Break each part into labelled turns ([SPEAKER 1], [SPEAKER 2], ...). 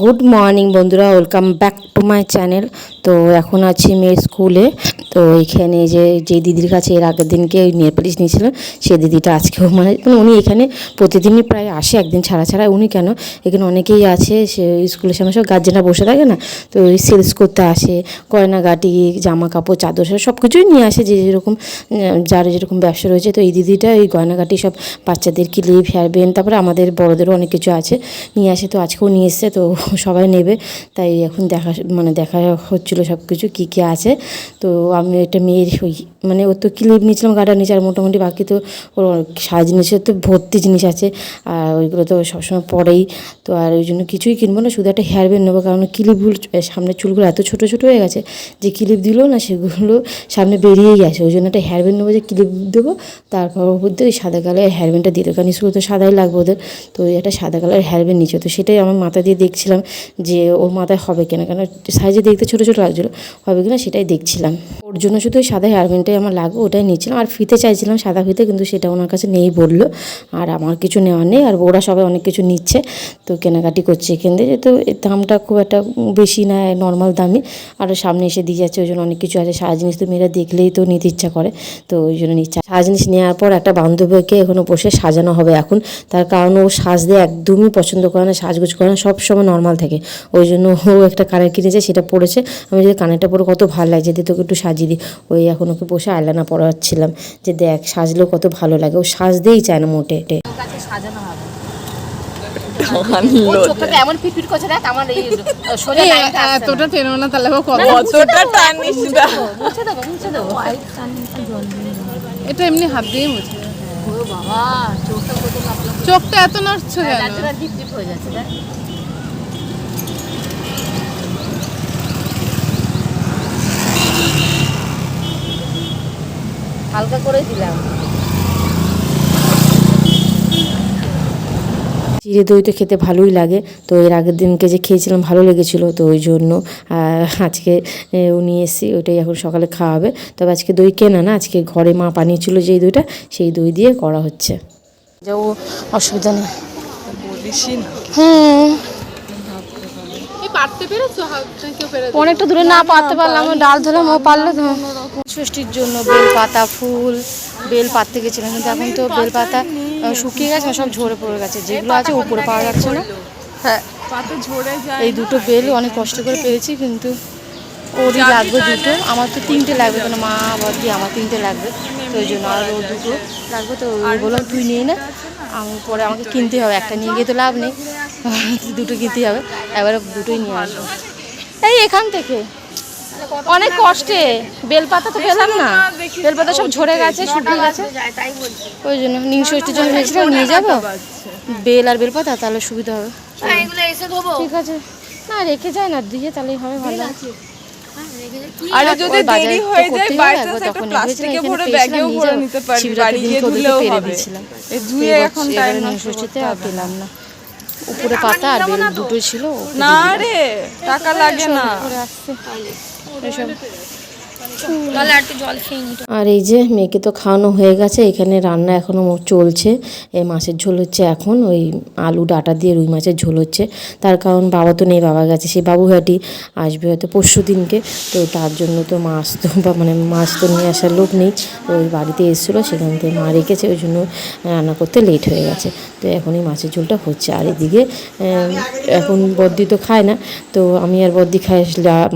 [SPEAKER 1] Good morning বন্ধুরা welcome back to my channel তো এখন আছি মেয়ের স্কুলে তো এইখানে যে যে দিদির কাছে এর আগের দিনকে ওই নেল পালিশ নিয়েছিল সেই দিদিটা আজকেও মানে মানে উনি এখানে প্রতিদিনই প্রায় আসে, একদিন ছাড়া ছাড়া উনি কেন? এখানে অনেকেই আছে, সে স্কুলের সামনে সব গার্জেনরা বসে থাকে না? তো ওই সেলস করতে আসে, গয়নাগাটি জামা কাপড় চাদর, সব কিছুই নিয়ে আসে, যে যেরকম যার যেরকম ব্যবসা রয়েছে। তো এই দিদিটা ওই গয়নাগাটি সব বাচ্চাদের ক্লিপ হেয়ার ব্যান্ড তারপরে আমাদের বড়দেরও অনেক কিছু আছে, নিয়ে আসে, তো আজকেও নিয়ে এসছে, তো সবাই নেবে। তাই এখন দেখা মানে দেখা হচ্ছিল সব কিছু কী কী আছে। তো আমি একটা মেয়ের ওই মানে ওর তো ক্লিপ নিয়েছিলাম গাটা নিচে, আর মোটামুটি বাকি তো ওর সাজ জিনিসের তো ভর্তি জিনিস আছে। আর ওইগুলো তো সবসময় পরেই। তো আর ওই জন্য কিছুই কিনবো না, শুধু একটা হেয়ার ব্যান্ড নেব, কারণ ক্লিপগুলো সামনের চুলগুলো এত ছোটো ছোটো হয়ে গেছে যে ক্লিপ দিলো না, সেগুলো সামনে বেরিয়েই গেছে। ওই জন্য একটা হেয়ার ব্যান্ড নেব যে ক্লিপ দেবো, তারপর মধ্যে ওই সাদা কালারের হেয়ার ব্যান্ডটা দিয়ে দেবো। কারণ স্কুলে তো সাদাই লাগবে ওদের, তো ওই একটা সাদা কালারের হেয়ার ব্যান্ড নিচ্ছে তো সেটাই আমার মাথা দিয়ে দেখছিলাম যে ওর মাথায় হবে কিনা, কেন সাইজে দেখতে ছোটো ছোটো লাগছিল, হবে কিনা সেটাই দেখছিলাম। ওর জন্য শুধু ওই সাদা হেয়ার আমার লাগবে, ওটাই নিয়েছিলাম। আর ফিতে চাইছিলাম সাদা ফিতে, কিন্তু সেটা ওনার কাছে নেই বলল, আর আমার কিছু নেওয়া নেই, আর ওরা সবাই অনেক কিছু নিচ্ছে, তো কেনাকাটি করছে এখান থেকে তো দামটা খুব একটা বেশি না নর্মাল দামই আর সামনে এসে দিয়ে যাচ্ছে, ওই জন্য অনেক কিছু আছে। সারা জিনিস তো মেয়েরা দেখলেই তো নিতে ইচ্ছা করে, তো ওই জন্য নিচ্ছে। সারা জিনিস নেওয়ার পর একটা বান্ধবীকে এখনও বসে সাজানো হবে এখন। তার কারণ ও সাজতে একদমই পছন্দ করে না, সাজগোজ করে না সব সময় নর্মাল থাকে। ওই জন্য ও একটা কানের কিনেছে সেটা পরেছে। আমি যদি কানেরটা পরে কত ভালো লাগছে দিয়ে তোকে একটু সাজিয়ে দিই। ওই এখন ওকে বসে আয়লানা পড়াচ্ছিলাম যে দেখ সাজলেও কত ভালো লাগে। ও সাজতেই চায় না মোটে
[SPEAKER 2] কাছে সাজানো হবে। এমন পিটপিট করছে দেখ আমার এই সোজা লাইনটা আসছে না।
[SPEAKER 3] এতটা টেনো না তাহলে
[SPEAKER 4] কতটা টানিস না
[SPEAKER 2] মুছে দেবো মুছে দেবো
[SPEAKER 3] এটা এমনি হাত দিয়ে মুছে।
[SPEAKER 2] বাবা চোখটা
[SPEAKER 3] এত নড়ছে কেন?
[SPEAKER 2] হয়ে যাচ্ছে দেখ। হালকা করে দিলাম।
[SPEAKER 1] চিড়ে দই তো খেতে ভালোই লাগে। তো এর আগের দিনকে যে খেয়েছিলাম ভালো লেগেছিলো তো ওই জন্য আজকে এ, উনি এসে ওইটাই এখন সকালে খাওয়াবে। তবে আজকে দই কেনা না আজকে ঘরে মা বানিয়েছিল যেই দইটা সেই দই দিয়ে করা হচ্ছে। যা ও অসুবিধা নেই। হুম।
[SPEAKER 3] এই পারতে পেরেছ? কেউ পেরেছ?
[SPEAKER 1] অনেকটা দূরে না পারতে পারলাম ডাল ধরলাম ও পারল তো। ষষ্ঠীর জন্য বেল পাতা ফুল বেল পাততে গেছিলাম কিন্তু এখন তো বেল পাতা শুকিয়ে গেছে সব ঝরে পড়ে গেছে। যেগুলো আছে উপরে পাওয়া যাচ্ছে না। হ্যাঁ।
[SPEAKER 4] পাতে ঝরে যায়
[SPEAKER 1] এই দুটো বেল অনেক কষ্ট করে পেয়েছি কিন্তু ওরই লাগবে দুটো। আমার তো তিনটে লাগবে কেন মা বদি আমার তিনটে লাগবে? তো ওই জন্য আর ও দুটো লাগবে তো ওই বললাম তুই নিয়ে নে? আমি পরে আমাকে কিনতে হবে একটা নিয়ে গিয়ে তো লাভ নেই। দুটো কিনতেই হবে। এবারে দুটোই নিয়ে আসব। এই এখান থেকে। অনেক কষ্টে। বেলপাতা তো পেলাম না। বেলপাতা সব ঝরে গেছে শুকিয়ে গেছে। ওই জন্য নিংষষ্টির জন্য ভেবেছিলাম নিয়ে যাব। বেল আর বেলপাতা তাহলে সুবিধা হবে। ঠিক আছে। না রেখে যায় না দিয়ে তাহলেই হবে ভালো।
[SPEAKER 4] আর যদি দেরি হয়ে যায় একটা প্লাস্টিকে ভরে ব্যাগেও ভরে নিতে বাড়ি গিয়ে ধুলেও হবে। ধুয়ে এখন টাইম নষ্ট
[SPEAKER 1] আর পেলাম না। উপরে পাতা আর বেল দুটোই ছিল
[SPEAKER 4] না রে টাকা লাগে না।
[SPEAKER 1] আর এই যে মেয়েকে তো খাওয়ানো হয়ে গেছে, এখানে রান্না এখনও চলছে। এই মাছের ঝোল হচ্ছে এখন, ওই আলু, ডাটা দিয়ে রুই মাছের ঝোল হচ্ছে। তার কারণ বাবা তো নেই, বাবা গেছে সেই বাবুঘাটি আসবে হয়তো পরশু দিনকে। তো তার জন্য তো মাছ তো বা মানে মাছ তো নিয়ে আসার লোক নেই। তো ওই বাড়িতে এসেছিল, সেখান থেকে মা রেখেছে, ওই জন্য রান্না করতে লেট হয়ে গেছে। তো এখন এই মাছের ঝোলটা হচ্ছে। আর এদিকে এখন বদ্দি তো খায় না, তো আমি আর বদ্দি খাই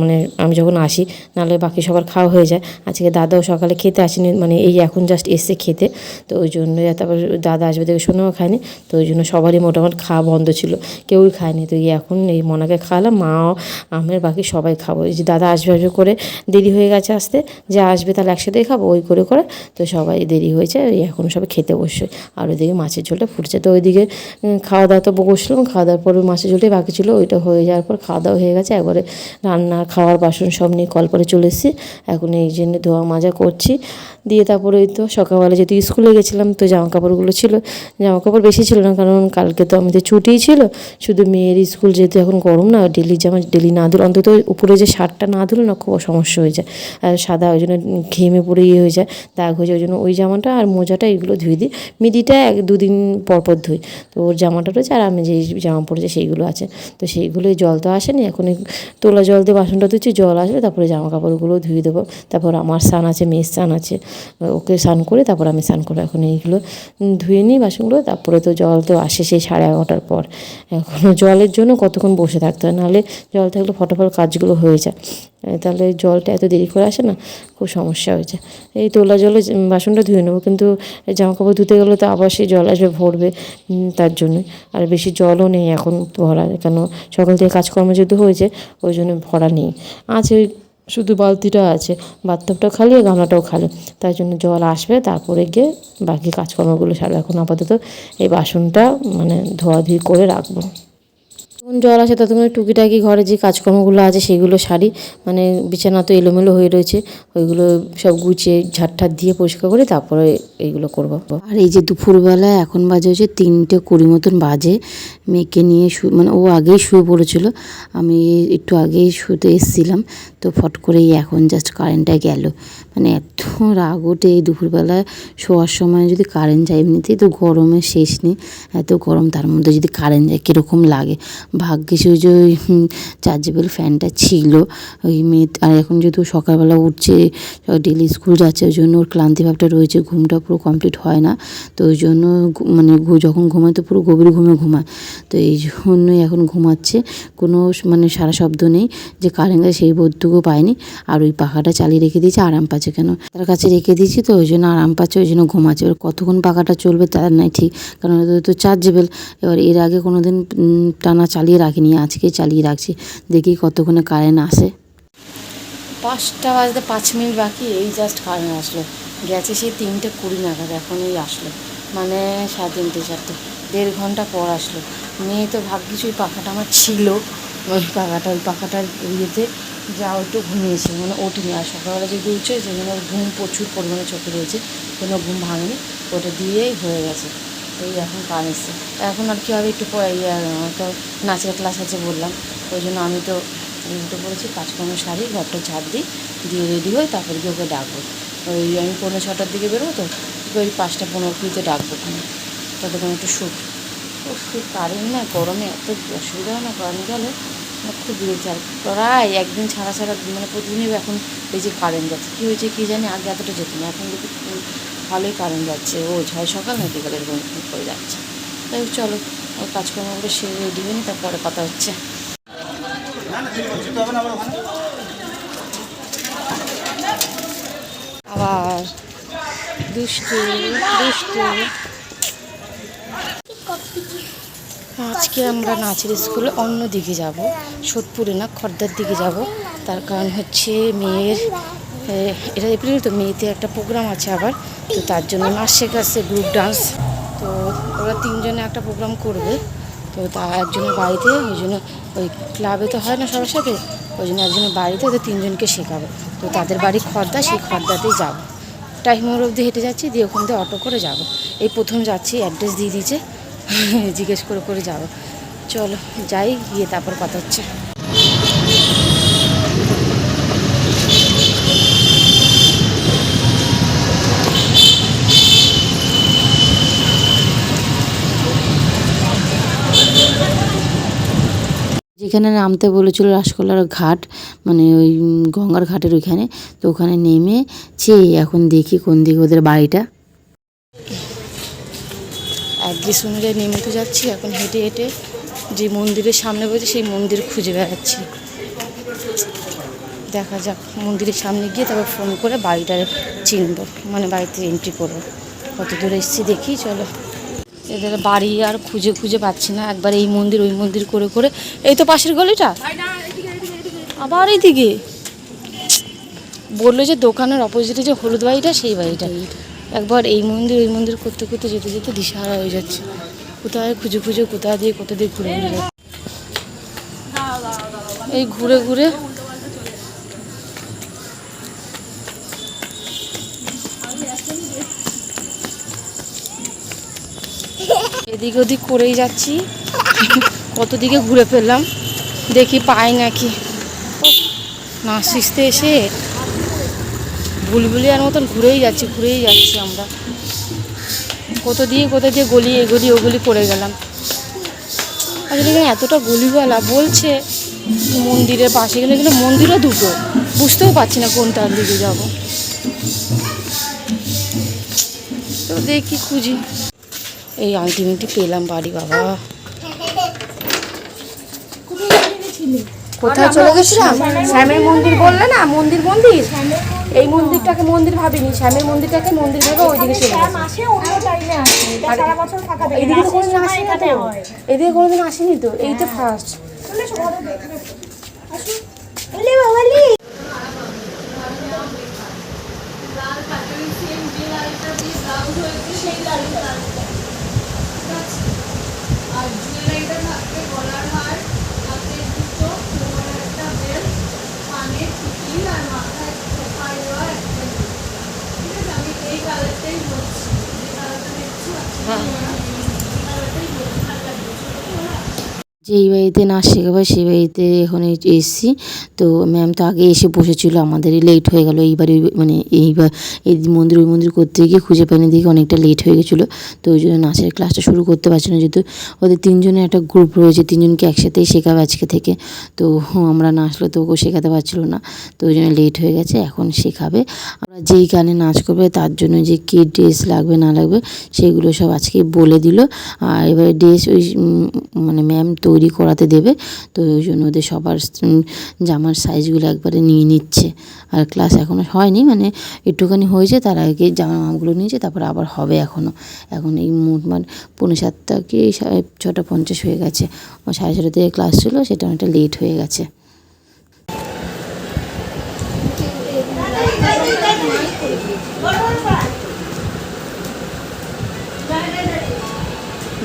[SPEAKER 1] মানে আমি যখন আসি, নাহলে বাকি সবার খাওয়া হয়ে যায়। আজকে দাদাও সকালে খেতে আসেনি মানে এই এখন জাস্ট এসে খেতে। তো ওই জন্য তারপর দাদা আসবে দেখে শোনেও খায়নি। তো ওই জন্য সবারই মোটামুটি খাওয়া বন্ধ ছিল কেউই খায়নি। তো এই এখন এই মনাকে খাওয়ালাম, মাও, আমের বাকি সবাই খাব। এই যে দাদা আসবে আসবে করে দেরি হয়ে গেছে আসতে, যে আসবে তাহলে একসাথেই খাব, ওই করে করে। তো সবাই দেরি হয়েছে, এই এখন সবাই খেতে বসছে আর ওইদিকে মাছের ঝোলটা ফুটছে। তো ওইদিকে খাওয়া দাওয়া তো বসলাম, খাওয়া দাওয়ার পরে মাছের ঝোলটাই বাকি ছিল, ওইটা হয়ে যাওয়ার পর খাওয়া দাওয়া হয়ে গেছে। একবারে রান্না, খাওয়ার বাসন সব নিয়ে কল করে চলে এসেছি। এখন এখন এই জন্য ধোয়া মাজা করছি। দিয়ে তারপরে ওই তো সকালবেলা যেহেতু স্কুলে গেছিলাম, তো জামা কাপড়গুলো ছিল। জামা কাপড় বেশি ছিল না, কারণ কালকে তো আমাদের ছুটিই ছিল। শুধু মেয়ের স্কুল যেহেতু এখন গরম না, ডেলি জামা, ডেলি না ধুলে অন্তত উপরে যে শার্টটা না ধুলে না খুব সমস্যা হয়ে যায়। আর সাদা ওই জন্য ঘেমে পড়ে ইয়ে হয়ে যায়, দাগ হয়ে যায়, ওই জন্য ওই জামাটা আর মোজাটা এগুলো ধুয়ে দিই। মিদিটা এক দুদিন পর পর ধুই। তো ওর জামাটা রয়েছে আর আমি যেই জামা পরেছি সেইগুলো আছে। তো সেইগুলোই জল তো আসেনি এখন তোলা জল দিয়ে বাসনটা ধুচ্ছি, জল আসলে তারপরে জামা কাপড়গুলো ধুয়ে দেবো। তারপর আমার স্নান আছে, মেয়ের স্নান আছে, ওকে স্নান করে তারপর আমি স্নান করব এখন এইগুলো ধুয়ে নিই বাসনগুলো, তারপরে তো জল তো আসে সেই সাড়ে এগারোটার পর। এখন জলের জন্য কতক্ষণ বসে থাকতে হয়? নাহলে জল থাকলে ফটাফট কাজগুলো হয়ে যায়। তাহলে জলটা এত দেরি করে আসে না? খুব সমস্যা হয়েছে এই তোলা জলে বাসনটা ধুয়ে নেব, কিন্তু জামা কাপড় ধুতে গেলে তো আবার সেই জল আসবে, ভরবে তার জন্য। আর বেশি জলও নেই এখন ভরা কেন সকাল থেকে কাজকর্ম যেহেতু হয়েছে, ওই জন্য ভরা নেই। আছে ওই শুধু বালতিটা আছে বাথটবটা খালি আর গামলাটাও খালি। তাই জন্য জল আসবে, তারপরে গিয়ে বাকি কাজকর্মগুলো সারা এখন আপাতত এই বাসনটা মানে ধোয়াধুয়ি করে রাখব। যখন জল আসে, ততক্ষণ টুকিটাকি ঘরে যে কাজকর্মগুলো আছে, সেগুলো সারি। মানে বিছানা তো এলোমেলো হয়ে রয়েছে, ওইগুলো সব গুছিয়ে ঝাড় দিয়ে পরিষ্কার করে তারপরে এইগুলো করব। আর এই যে দুপুরবেলা এখন বাজে হচ্ছে তিনটে কুড়ি মতন বাজে। মেয়েকে নিয়ে শু মানে ও আগেই শুয়ে পড়েছিল। আমি একটু আগেই শুতে এসেছিলাম, তো ফট করেই এখন জাস্ট কারেন্টটা গেল। মানে এত রাগ ওঠে এই দুপুরবেলায়। শোয়ার সময় যদি কারেন্ট যায় এমনিতেই তো গরমের শেষ নেই। এত গরম, তার মধ্যে যদি কারেন্ট যায় কীরকম লাগে? ভাগ্যিস ওই যে ওই চার্জেবল ফ্যানটা ছিল। ওই মেয়ে, আর এখন যেহেতু সকালবেলা উঠছে ডেলি স্কুল যাচ্ছে, ওই জন্য ওর ক্লান্তি ভাবটা রয়েছে ঘুমটা পুরো কমপ্লিট হয় না। তো ওই জন্য মানে যখন ঘুমায় তো পুরো গভীর ঘুমে ঘুমায়। তো এই জন্যই এখন ঘুমাচ্ছে। কোনো মানে সারা শব্দ নেই যে কারেন্ট গেছে সেই বোধটুকু পায়নি। আর ওই পাখাটা চালিয়ে রেখে দিয়েছে আরাম পাচ্ছে। কেন? তার কাছে রেখে দিয়েছি তো, ওই জন্য আরাম পাচ্ছে, ওই জন্য ঘুমাচ্ছে। এবার কতক্ষণ পাখাটা চলবে তার নাই ঠিক, কারণ ওটা তো চার্জেবল এবার এর আগে কোনো দিন টানা চালিয়ে রাখিনি, আজকে চালিয়ে রাখছি। দেখি কতক্ষণে কারেন্ট আসে। পাঁচটা বাজতে পাঁচ মিনিট বাকি, এই জাস্ট কারেন্ট আসলো। গেছে সেই তিনটে কুড়ি নাগাদ, এখন এই আসলো। মানে সাড়ে তিনটে, চারটে, দেড় ঘণ্টা পর আসলো। মেয়ে তো ভাগ্যিস ওই পাখাটা আমার ছিল। ওই পাখাটা, ওই পাখাটার ইয়েতে যা একটু ঘুমিয়েছে মানে ওঠেনি আর সকালবেলা যদি উঠছে সেই জন্য ঘুম প্রচুর পরিমাণে চোখে রয়েছে কোনো ঘুম ভাঙেনি। ওটা দিয়েই হয়ে গেছে। এই এখন কান এসছে। এখন আর কী হবে একটু পরে ইয়ে, তো নাচের ক্লাস আছে বললাম। ওই জন্য আমি তো উঠে পড়েছি কাজকর্ম সারি ঘরটা ঝাড় দিই দিয়ে রেডি হই তারপরে গিয়ে ওকে ডাকবো। ওই আমি পনেরো ছটার দিকে বেরোবো তো ওই পাঁচটা পনেরো কুড়িতে ডাকবো ওখানে। ততক্ষণ একটু শুট ও শুট কারেন্ট না গরমে এত অসুবিধা হয় না কারেন্ট গেলে খুব আর প্রায় একদিন ছাড়া ছাড়া মানে প্রতিদিনই এখন যে কারেন্ট যাচ্ছে। কী হয়েছে কী জানি? আগে এতটা যেত না, এখন দেখি ভালোই কারেন্ট যাচ্ছে। ও ছয় সকাল না বিকালের ঘুম করে যাচ্ছে। তাই চলো ওই কাজকর্ম কাজকর্মগুলো সেরে রেডি হয়ে তারপরে কথা হচ্ছে। আবার দুষ্টু দুষ্টু। আজকে আমরা নাচের স্কুলে অন্য দিকে যাব। সোদপুরে না খর্দার দিকে যাব। তার কারণ হচ্ছে মেয়ের এটা এপ্রিল তো, মেয়েতে একটা প্রোগ্রাম আছে আবার। তো তার জন্য নাচ শেখাচ্ছে গ্রুপ ডান্স তো ওরা তিনজনে একটা প্রোগ্রাম করবে। তো তা একজনের বাড়িতে, ওই জন্য ওই ক্লাবে তো হয় না সবার সাথে ওই জন্য একজনের বাড়িতে ওদের তিনজনকে শেখাবে। তো তাদের বাড়ি খর্দা, সেই খর্দাতেই যাব। টাইমের অবধি হেঁটে যাচ্ছি, দিয়ে ওখান থেকে অটো করে যাব। এই প্রথম যাচ্ছি, অ্যাড্রেস দিয়ে দিয়েছে। জিজ্ঞেস করে করে যাব চলো, যাই, গিয়ে তারপর কথা হচ্ছে। যেখানে নামতে বলেছিল রাসকলার ঘাট মানে ওই গঙ্গার ঘাটের ওইখানে, তো ওখানে নেমেছে এখন দেখি কোন দিকে ওদের বাড়িটা। অ্যাড্রেস অনুযায়ী নেমে তো যাচ্ছি, এখন হেঁটে হেঁটে যে মন্দিরের সামনে বসে সেই মন্দির খুঁজে বেড়াচ্ছি। দেখা যাক, মন্দিরের সামনে গিয়ে তারপর ফোন করে বাড়িটা চিনবো মানে বাড়িতে এন্ট্রি করব। কত দূরে এসেছি দেখি, চলো। এদের বাড়ি আর খুঁজে খুঁজে পাচ্ছি না, একবার এই মন্দির, ওই মন্দির করে করে। এই তো পাশের গলিটা? আবার এইদিকে? বলল যে দোকানের অপোজিটে যে হলুদ বাড়িটা, সেই বাড়িটা। একবার এই মন্দির, ওই মন্দির করতে করতে যেতে যেতে দিশাহারা হয়ে যাচ্ছে। কোথায় খুঁজে খুঁজে, কোথায় দিয়ে কোথা দিয়ে ঘুরে ঘুরে এই ঘুরে ঘুরে। এদিক ওদিক করেই যাচ্ছি। কত দিকে ঘুরে ফেললাম। দেখি পাই নাকি। নাসিসতে এসে বুলবুলিয়ার মতন ঘুরেই যাচ্ছি ঘুরেই যাচ্ছি আমরা। কত দিয়ে কোথা দিয়ে গলি, এগলি, ওগুলি করে গেলাম। আসলে এখানে এতটা গলিওয়ালা বলছে মন্দিরের পাশে গেলে এখানে মন্দিরও দুটো। বুঝতেও পারছি না কোনটার দিকে যাব। তো দেখি, খুঁজি। এই আলটিমেটলি পেলাম বাড়ি, বাবা। কোথায় চলে গেছিলাম? শ্যামের মন্দির। বললে না মন্দির মন্দির? এই মন্দিরটাকে মন্দির ভাবিনি শ্যামের মন্দিরটাকে মন্দির ভেবে ওইদিকে চলে গেছি।
[SPEAKER 5] মাসে অন্য টাইমে আসে। এটা সারা বছর ফাঁকা থাকে
[SPEAKER 1] এইদিকে তো কোনোদিন আসেনি তো?
[SPEAKER 5] হয়।
[SPEAKER 1] এদিকে কোনোদিন আসেনি তো? এই তো ফার্স্ট
[SPEAKER 5] চলে এসো, ঘরে দেখবে। আসো। ওলে
[SPEAKER 1] যেই বাড়িতে নাচ শেখাবে সেই বাড়িতে এখন এসছি। তো ম্যাম তো আগে এসে বসেছিল আমাদের লেট হয়ে গেল। এইবারে মানে এইবার এই মন্দির, ওই মন্দির করতে গিয়ে খুঁজে পাইনি, দেখে অনেকটা লেট হয়ে গেছিল। তো ওই জন্য নাচের ক্লাসটা শুরু করতে পারছি না যেহেতু ওদের তিনজনের একটা গ্রুপ রয়েছে, তিনজনকে একসাথেই শেখাবে আজকে থেকে। তো আমরা নাচলে তো ওকে শেখাতে পারছিল না। তো ওই জন্য লেট হয়ে গেছে, এখন শেখাবে। আমরা যেই গানে নাচ করবে, তার জন্য যে কী ড্রেস লাগবে, না লাগবে, সেগুলো সব আজকে বলে দিল। আর এবারে ড্রেস ওই মানে ম্যাম তৈরি করাতে দেবে। তো ওই জন্য ওদের সবার জামার সাইজগুলো একবারে নিয়ে নিচ্ছে। আর ক্লাস এখনও হয়নি মানে একটুখানি হয়েছে, তার আগে জামা মাপগুলো নিয়েছে, তারপর আবার হবে এখনও এখন এই মোট মানে পৌনে সাতটা কি ছটা পঞ্চাশ হয়ে গেছে। ও সাড়ে ছটা থেকে ক্লাস ছিল, সেটা অনেকটা লেট হয়ে গেছে।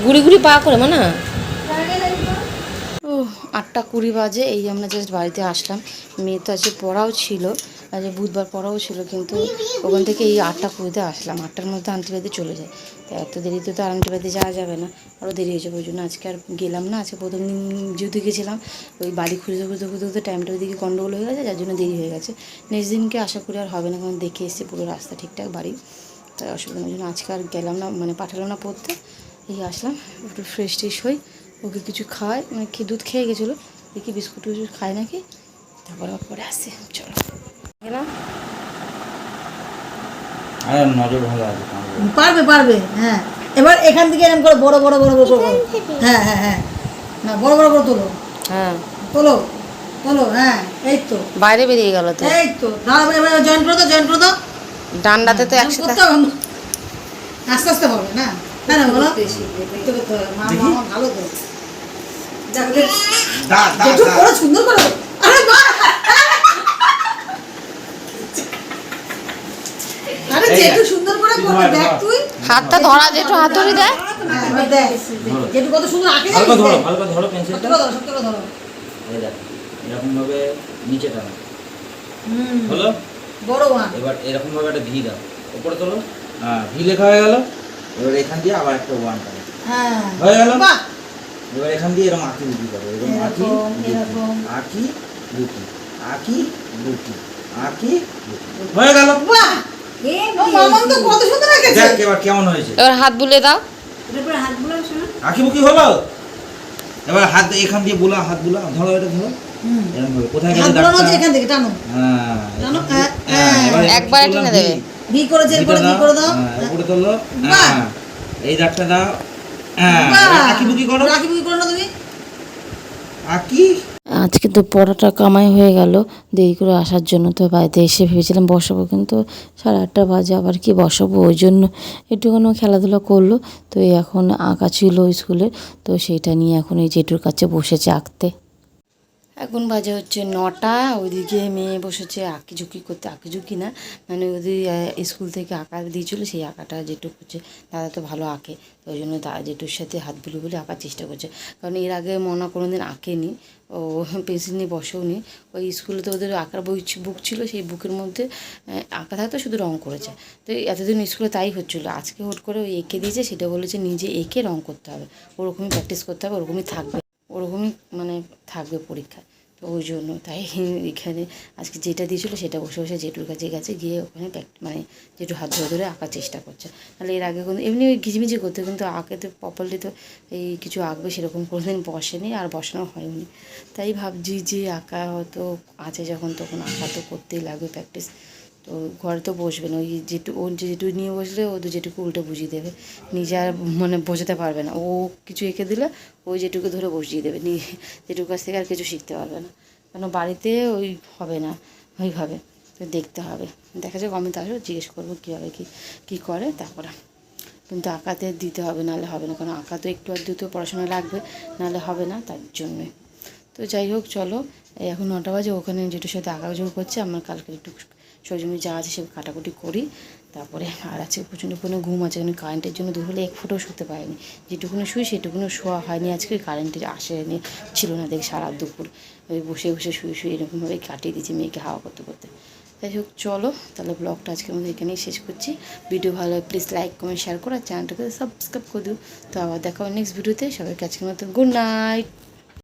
[SPEAKER 1] ঘুরি ঘুরি পা করে না ও আটটা কুড়ি বাজে, এই আমরা জাস্ট বাড়িতে আসলাম। মেয়ে তো আজকে পড়াও ছিল, আজকে বুধবার পড়াও ছিল, কিন্তু ওখান থেকে এই আটটা কুড়িতে আসলাম। আটটার মধ্যে আন্টিবাড়িতে চলে যায়। তো এত দেরিতে তো আর আন্টিবাড়িতে যাওয়া যাবে না আরও দেরি হয়ে যাবে ওই জন্য আজকে আর গেলাম না। আজকে প্রথম দিন যেহেতু গেছিলাম, ওই বাড়ি খুঁজতে খুঁজতে খুঁজতে খুঁজতে টাইমটা ওইদিকে গন্ডগোল হয়ে গেছে, যার জন্য দেরি হয়ে গেছে। নেক্সট দিনকে আশা করি আর হবে না, কারণ দেখে এসেছি পুরো রাস্তা ঠিকঠাক বাড়ি। তাই অসুবিধা ওই জন্য আজকে আর গেলাম না মানে পাঠালাম না পড়তে। এই আসলাম, একটু ফ্রেশ ট্রেশ হই। ওকে কিছু খাওয়াই মানে কি দুধ খেয়ে গেছিল। দেখি বিস্কুট টিস্কুট খায় নাকি। তারপর আবার পরে আসছে চলো।
[SPEAKER 6] পারবে পারবে হ্যাঁ। এবার এখান থেকে এরকম করে বড় বড় বড় বড় করব হ্যাঁ হ্যাঁ হ্যাঁ। না বড় বড় করে তোলো।
[SPEAKER 1] হ্যাঁ।
[SPEAKER 6] তোলো তোলো হ্যাঁ এই তো।
[SPEAKER 1] বাইরে বেরিয়ে গেল তো।
[SPEAKER 6] এই তো দাঁড়াও এবার জয়েন করে দাও জয়েন করে দাও
[SPEAKER 1] ডান্ডাতে তো একসাথে।
[SPEAKER 6] হবে না। আস্তে আস্তে পারবে না? হ্যাঁ না বলো। মা ভালো তো করো। সুন্দর করো
[SPEAKER 1] হাতটা ধরা যেটু হাতুড়ি দেয়
[SPEAKER 6] এবার দেখ। যেটু কত সুন্দর আঁকে
[SPEAKER 7] হালকা ধরো হালকা ধরো
[SPEAKER 6] সত্যি
[SPEAKER 7] পেন্সিলটা
[SPEAKER 6] ধরো, ধরো।
[SPEAKER 7] এই দেখ এরকম ভাবে নিচে টানো। হলো?
[SPEAKER 6] বড় ওয়ান
[SPEAKER 7] এবার এরকম ভাবে একটা ভি দাও। উপরে তোলো। হ্যাঁ ভি লেখা হয়ে গেল। এবার এখান দিয়ে আবার একটা ওয়ান টানো।
[SPEAKER 6] হ্যাঁ।
[SPEAKER 7] হয়ে গেল?
[SPEAKER 6] বাহ!
[SPEAKER 7] এবার এখান দিয়ে এরকম আঁকি বুকি করো এরকম আঁকি। আঁকি বুকি আঁকি বুকি আঁকি বুকি হয়ে গেল। দেখ এবার কেমন হয়েছে।
[SPEAKER 1] এবার হাত বুলে দাও।
[SPEAKER 6] এরপরে হাত
[SPEAKER 7] আঁকি বুকি হলো? এবার হাত এখান দিয়ে বুলা হাত বুলা ধরো এটা ধরো। এরকম ভাবে কোথায় গেছে দাগটা
[SPEAKER 6] এখান থেকে টানো।
[SPEAKER 7] হ্যাঁ।
[SPEAKER 6] জানো? হ্যাঁ,
[SPEAKER 7] হ্যাঁ,
[SPEAKER 1] একবারে টেনে দেবে।
[SPEAKER 7] ভি।
[SPEAKER 6] ভি করে দাও।
[SPEAKER 7] হ্যাঁ, উপরে তোলো হ্যাঁ। এই দাগটা দাও। হ্যাঁ। করো।
[SPEAKER 6] করো না তুমি।
[SPEAKER 7] আঁকি
[SPEAKER 1] আজকে তো পড়াটা কামাই হয়ে গেল দেরি করে আসার জন্য তো বাড়িতে এসে ভেবেছিলাম বসাবো কিন্তু সাড়ে আটটা বাজে আবার কি বসাবো ওই জন্য। একটুখানি খেলাধুলা করল তো এই এখন আঁকা ছিল স্কুলে তো সেটা নিয়ে এখন এই জেঠুর কাছে বসেছে আঁকতে। এখন বাজে হচ্ছে নটা, ওইদিকে মেয়ে বসেছে আঁকি ঝুঁকি করতে আঁকি ঝুঁকি না মানে ওদের স্কুল থেকে আঁকা দিয়েছিল, সেই আঁকাটা যেটুকু হচ্ছে, দাদা তো ভালো আঁকে, তো ওই জন্য জেঠুর সাথে হাত বুলি বুলি আঁকার চেষ্টা করছে, কারণ এর আগে মনা কোনো দিন আঁকেনি, ও পেন্সিল নিয়ে বসেও নি ওই স্কুলে তো ওদের আঁকার বই বুক ছিল, সেই বুকের মধ্যে আঁকা থাকতো, শুধু রং করেছে, তো এতদিন স্কুলে তাই হচ্ছিল, আজকে হুট করে ওই এঁকে দিয়েছে, সেটা বলেছে নিজে এঁকে রং করতে হবে, ওরকমই প্র্যাকটিস করতে হবে, ওরকমই থাকবে, ওরকমই মানে থাকবে পরীক্ষায়। তো ওই জন্য তাই এখানে আজকে যেটা দিয়েছিলো সেটা বসে বসে জেঠুর কাছে গেছে, গিয়ে ওখানে মানে জেঠু হাত ধরে ধরে আঁকার চেষ্টা করছে। তাহলে এর আগে কিন্তু এমনি ওই ঘিচমিচি করতে কিন্তু আঁকে তো প্রপারলি তো এই কিছু আঁকবে সেরকম কোনোদিন বসেনি আর বসানো হয়নি। তাই ভাবছি যে আঁকা হয়তো আছে যখন, তখন আঁকা তো করতেই লাগবে প্র্যাকটিস তো ঘরে তো বসবে না ওই যেটু ও যেটু নিয়ে বসলে ও তো যেটুকু উল্টে বুঝিয়ে দেবে। নিজে আর মানে বোঝাতে পারবে না। ও কিছু এঁকে দিলে ওই যেটুকু ধরে বসিয়ে দেবে। নিয়ে যেটুকু কাছ থেকে আর কিছু শিখতে পারবে না। কেন বাড়িতে ওই হবে না, ওইভাবে তো দেখতে হবে। দেখা যাক আমি তাহলে জিজ্ঞেস করব কীভাবে কী কী করে তারপরে। কিন্তু আঁকাতে দিতে হবে, নাহলে হবে না। কারণ আঁকা তো একটু আধটু তো পড়াশোনা লাগবে, নাহলে হবে না তার জন্যে। তো যাই হোক, চলো। এখন নটা বাজে, ওখানে যেটুর সাথে আঁকাঝোড় করছে। আমার কালকে একটু সরজমি যা আছে সে কাটাকুটি করি। তারপরে আর আছে প্রচণ্ড কোনো ঘুম আছে, কারণ কারেন্টের জন্য দুপুরে এক ফুটেও শুতে পারিনি। যেটুকুনো শুই সেটুকুনো শোয়া হয়নি আজকে কারেন্টের আসেনি, ছিল না দেখি সারা দুপুর। ওই বসে বসে শুয়ে শুয়ে এরকমভাবে কাটিয়ে দিয়েছি মেয়েকে হাওয়া করতে করতে। যাই হোক, চলো, তাহলে ব্লগটা আজকের মধ্যে এখানেই শেষ করছি। ভিডিও ভালো হয় প্লিজ লাইক কমেন্ট শেয়ার করো চ্যানেলটাকে সাবস্ক্রাইব করে দিও। তো আবার দেখা নেক্সট ভিডিওতে সবাইকে আজকের মতো গুড নাইট